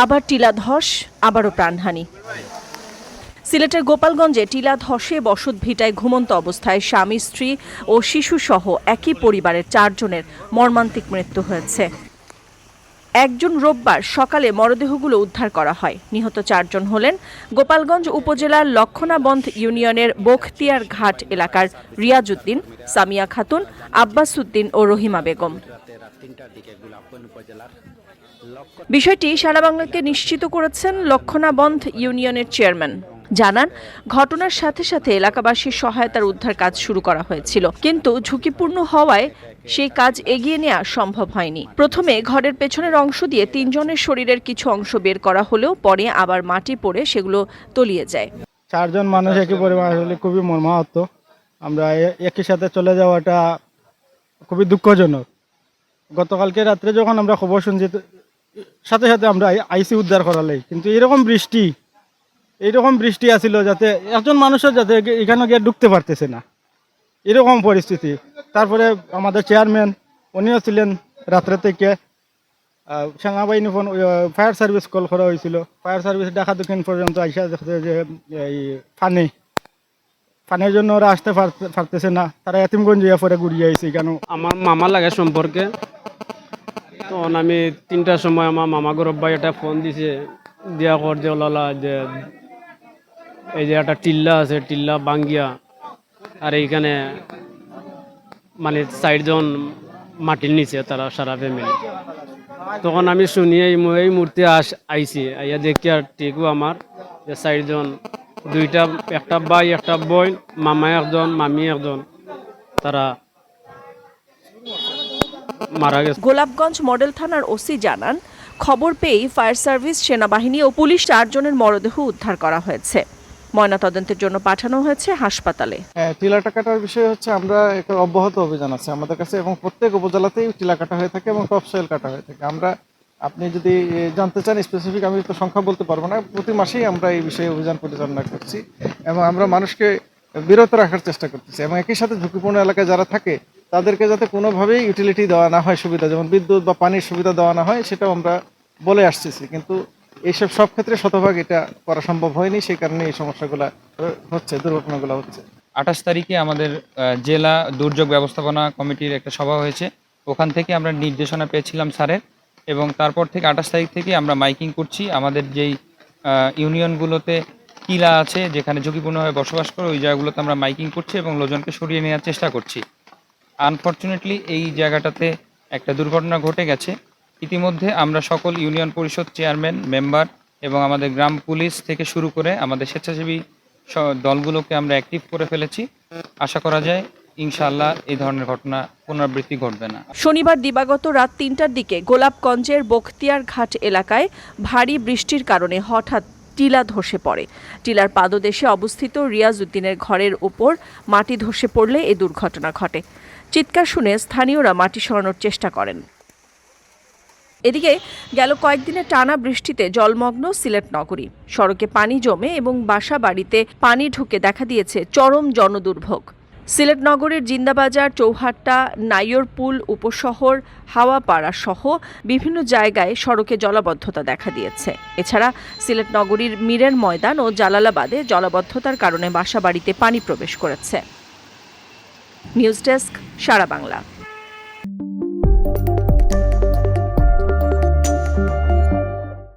আবার টিলা ধস, আবারও প্রাণহানি। সিলেটের গোপালগঞ্জে টিলা ধসে বসত ভিটায় ঘুমন্ত অবস্থায় স্বামী, স্ত্রী ও শিশুসহ একই পরিবারের চারজনের মর্মান্তিক মৃত্যু হয়েছে। একজন রোববার সকালে মরদেহগুলো উদ্ধার করা হয়। নিহত চারজন হলেন গোপালগঞ্জ উপজেলার লক্ষণাবন্ধ ইউনিয়নের বখতিয়ার ঘাট এলাকার রিয়াজউদ্দিন, সামিয়া খাতুন আব্বাসুদ্দিন ও রহিমা বেগম। বিষয়টি সারা বাংলাকে নিশ্চিত করেছেন লক্ষণাবন্ধ ইউনিয়নের চেয়ারম্যান। জানান, ঘটনার সাথে সাথে এলাকাবাসীর সহায়তার উদ্ধার কাজ শুরু করা হয়েছিল। কিন্তু ঝুঁকিপূর্ণ হওয়ায় সেই কাজ এগিয়ে নেওয়া সম্ভব হয়নি। প্রথমে ঘরের পেছনের অংশ দিয়ে তিনজনের শরীরের কিছু অংশ বের করা হলেও পরে আবার মাটি পড়ে সেগুলো তলিয়ে যায়। চারজন মানুষ একই পরিমাণ খুবই মর্মাহত। আমরা একই সাথে চলে যাওয়াটা খুবই দুঃখজনক। গতকালকে রাত্রে যখন আমরা খবর শুনছি সাথে সাথে আমরা আই- আইসি উদ্ধার করালাই। কিন্তু এরকম বৃষ্টি এইরকম বৃষ্টি আসিল যাতে একজন মানুষের যাতে এখানে গিয়ে ঢুকতে পারতেছে না। এরকম পরিস্থিতি। তারপরে আমাদের চেয়ারম্যান, উনিও ছিলেন রাত্রে থেকে। সেনাবাহিনী ফোন ফায়ার সার্ভিস কল করা হয়েছিল। ফায়ার সার্ভিস ডাকা দক্ষিণ পর্যন্ত আইসা দেখছে যে, এই ফানি, ফানের জন্য ওরা আসতে পারতেছে না। তারা এতিমগঞ্জ পরে ঘুরিয়ে আইছে কেন? আমার মামা লাগে সম্পর্কে তখন আমি তিনটার সময় আমার মামা গৌরব ভাই একটা ফোন দিছে, দিয়া কর যে ওলালা যে এই যে একটা টিল্লা আছে, টিল্লা বাঙ্গিয়া, আর এইখানে মানে ষাটজন মাটির নিচে তারা সারা ফ্যামিলি তখন আমি শুনি এই এই মূর্তি আস আইছি, আইয়া দেখি আর টিকু আমার যে ষাটজন দুইটা, একটা ভাই, একটা বোন, মামা একজন, মামি একজন, তারা মারা গেছে। গোলাপগঞ্জ মডেল থানার ওসি জানান খবর পেয়েই ফায়ার সার্ভিস সেনাবাহিনী ও পুলিশ চারজনের মরদেহ উদ্ধার করা হয়েছে। ময়নাতদন্তের জন্য পাঠানো হয়েছে হাসপাতালে। হ্যাঁ টিলা কাটার বিষয় হচ্ছে আমরা একটা অব্যাহত অভিযান আছে আমাদের কাছে এবং প্রত্যেক উপজেলাতেই টিলা কাটা হয়ে থাকে এবং টপ সয়েল কাটা হয়ে থাকে। আমরা আপনি যদি জানতে চান স্পেসিফিক আমি তো সংখ্যা বলতে পারব না। প্রতি মাসেই আমরা এই বিষয়ে অভিযান পরিচালনা করছি এবং আমরা মানুষকে বিরত রাখার চেষ্টা করতেছি এবং একই সাথে ঝুঁকিপূর্ণ এলাকায় যারা থাকে তাদেরকে যাতে কোনোভাবেই ইউটিলিটি দেওয়া না হয় সুবিধা, যেমন বিদ্যুৎ বা পানির সুবিধা দেওয়া না হয়, সেটাও আমরা বলে আসতেছি। কিন্তু এইসব সব ক্ষেত্রে শতভাগ এটা করা সম্ভব হয়নি, সেই কারণে এই সমস্যাগুলো হচ্ছে, দুর্ঘটনাগুলো হচ্ছে। আঠাশ তারিখে আমাদের জেলা দুর্যোগ ব্যবস্থাপনা কমিটির একটা সভা হয়েছে। ওখান থেকে আমরা নির্দেশনা পেয়েছিলাম স্যারের এবং তারপর থেকে আঠাশ তারিখ থেকে আমরা মাইকিং করছি। আমাদের যেই ইউনিয়নগুলোতে কিলা আছে যেখানে ঝুঁকিপূর্ণভাবে বসবাস করে, ওই জায়গাগুলোতে আমরা মাইকিং করছি এবং লোজনকে সরিয়ে নেওয়ার চেষ্টা করছি। আনফর্চুনেটলি এই জায়গাটাতে একটা দুর্ঘটনা ঘটে গেছে। ইতিমধ্যে আমরা সকল ইউনিয়ন পরিষদ চেয়ারম্যান, মেম্বার এবং আমাদের গ্রাম পুলিশ থেকে শুরু করে আমাদের স্বেচ্ছাসেবী দলগুলোকে আমরা অ্যাক্টিভ করে ফেলেছি। আশা করা যায়, ইনশাআল্লাহ এই ধরনের ঘটনা পুনরাবৃত্তি ঘটবে না। শনিবার দিবাগত রাত তিনটার দিকে গোলাপগঞ্জের বখতিয়ার ঘাট এলাকায় ভারী বৃষ্টির কারণে হঠাৎ টিলা ধসে পড়ে। টিলার পাদদেশে অবস্থিত রিয়াজ উদ্দিনের ঘরের ওপর মাটি ধসে পড়লে এ দুর্ঘটনা ঘটে। চিৎকার শুনে স্থানীয়রা মাটি সরানোর চেষ্টা করেন। এদিকে গেল কয়েকদিনের টানা বৃষ্টিতে জলমগ্ন সিলেট নগরী। সড়কে পানি জমে এবং বাসা বাড়িতে পানি ঢুকে দেখা দিয়েছে চরম জনদুর্ভোগ। সিলেট নগরের জিন্দাবাজার, চৌহাট্টা, নাইয়রপুল উপশহর, হাওয়াপাড়া সহ বিভিন্ন জায়গায় সড়কে জলাবদ্ধতা দেখা দিয়েছে। এছাড়া সিলেট নগরীর মীরের ময়দান ও জালালাবাদে জলাবদ্ধতার কারণে বাসা বাড়িতে পানি প্রবেশ করেছে। News desk Sara Bangla.